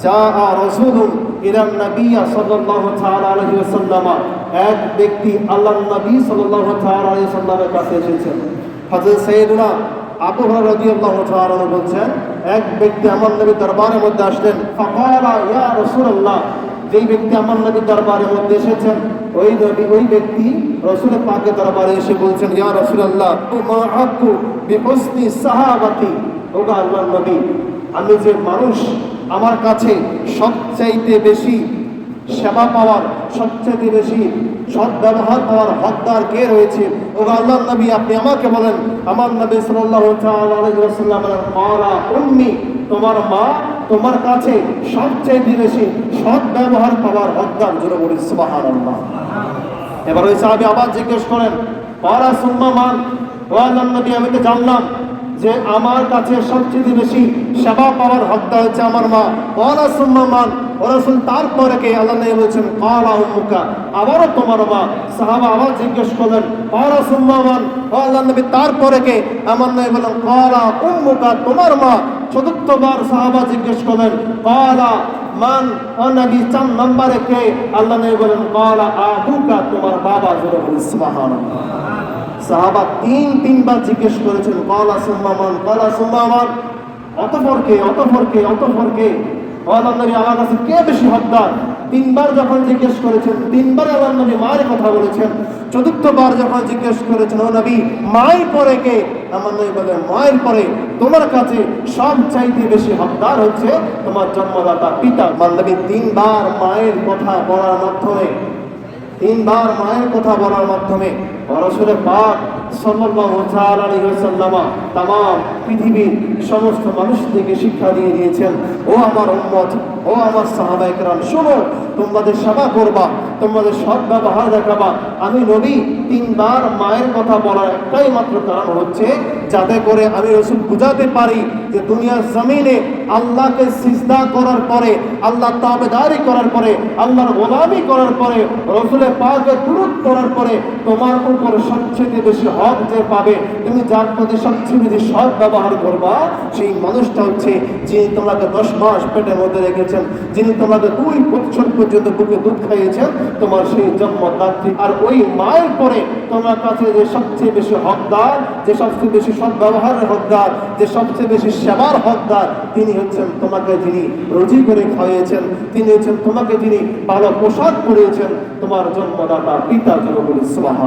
جاء رسول إلى النبي صلى الله تعالى عليه وسلم এক ব্যক্তি আল্লাহ নবী সাল্লাল্লাহু তাআলা আলাইহি সাল্লামের কাছে এসেছেন হযরত সাইয়েদনা আবু হুরায়রা রাদিয়াল্লাহু তাআলা আনহু বলছেন এক ব্যক্তি আমার নবী দরবারের মধ্যে আসলেন ফাকালা ইয়া রাসূলুল্লাহ যেই ব্যক্তি আমার নবী দরবারের মধ্যে এসেছেন ওই নবী ওই ব্যক্তি রসুল পাকের দরবারে এসে বলছেন ইয়া রাসূলুল্লাহ মা হাক্কু বিহুসনি সাহাবাতি ওগো আল্লাহর নবী। আমি যে মানুষ, আমার কাছে সবচাইতে বেশি সেবা পাওয়ার সবচেয়ে বেশি সৎ ব্যবহার পাওয়ার হকদার কে রয়েছে? ও আল্লাহ নবী, আপনি আমাকে বলেন, আমার নবী ক্বালা উম্মি, তোমার মা তোমার কাছে সবচেয়ে বেশি সৎ ব্যবহার পাওয়ার হকদার জোরে বলি সুবহানাল্লাহ। এবার ওই সাহাবী আবার জিজ্ঞেস করেন ক্বালা সুম্মা মান? ও আল্লাহ নবী, আমি তো জানলাম যে আমার কাছে সবচেয়ে বেশি সেবা পাওয়ার হকদার হচ্ছে আমার মা। ওয়ালা সুম্মা মান ওরাসুল তারপরে কে? আল্লাহ নবী বলছেন, কালা উম্মুকা। আবারও তোমার মা। সাহাবা আবার জিজ্ঞেস করলেন কালা সুম্মা মান? ও আল্লাহ নবী তারপরে কে? আমার নবী বললেন, কালা উম্মুকা, তোমার মা। চতুর্থবার সাহাবা জিজ্ঞেস করলেন, কালা মান? ও নবী চার নম্বরে কে? আল্লাহ নবী বলেন কালা আবুকা, তোমার বাবা জোরে সুবহানাল্লাহ। সাহাবা তিন, তিনবার জিজ্ঞেস করেছেন, কলা সুম্মামান কলা সুম্মামান। অতপর কে অতপর কে অতপর কে আল্লাহ আমার কাছে কে বেশি হকদার? তিনবার যখন জিজ্ঞেস করেছেন, তিনবার আল্লাহ মায়ের কথা বলেছেন। চতুর্থবার যখন জিজ্ঞেস করেছেন, ও নবী, মায়ের পরে কে? আমার নবী বলেন মায়ের পরে তোমার কাছে সব চাইতে বেশি হকদার হচ্ছে তোমার জন্মদাতা, পিতা। নবী তিনবার মায়ের কথা বলার মাধ্যমে তিনবার মায়ের কথা বলার মাধ্যমে রসুলের পাক পৃথিবীর সমস্ত মানুষদেরকে শিক্ষা দিয়ে দিয়েছেন, ও আমার ও আমার শোনো, তোমাদের সেবা করবা, তোমাদের ব্যবহার দেখাবা। আমি নবী, তিনবার মায়ের কথা বলার একটাই মাত্র কারণ হচ্ছে, যাতে করে আমি রসুল বুঝাতে পারি যে দুনিয়ার জমিনে আল্লাহকে সিজদা করার পরে, আল্লাহ তাবেদারি করার পরে, আল্লাহর গোলামি করার পরে, রসুলের পাকে তুরুত করার পরে তোমার উপর সবচেয়ে বেশি হক যে পাবে, তুমি যার প্রতি সবচেয়ে বেশি সৎ ব্যবহার করবা, সেই মানুষটা হচ্ছে যিনি তোমাকে দশ মাস পেটের মধ্যে রেখেছেন, যিনি তোমাকে দুই বছর পর্যন্ত বুকে দুধ খাইয়েছেন, তোমার সেই জন্মদাত্রী। আর ওই মায়ের পরে তোমার কাছে যে সবচেয়ে বেশি হকদার, যে সবচেয়ে বেশি সদ্ব্যবহারের হকদার, যে সবচেয়ে বেশি সেবার হকদার, তিনি হচ্ছেন তোমাকে যিনি রুজি করে খাইয়েছেন তিনি হচ্ছেন তোমাকে যিনি ভালো পোশাক পরিয়েছেন, তোমার জন্মদাতা পিতা জনগুলি সুবাহ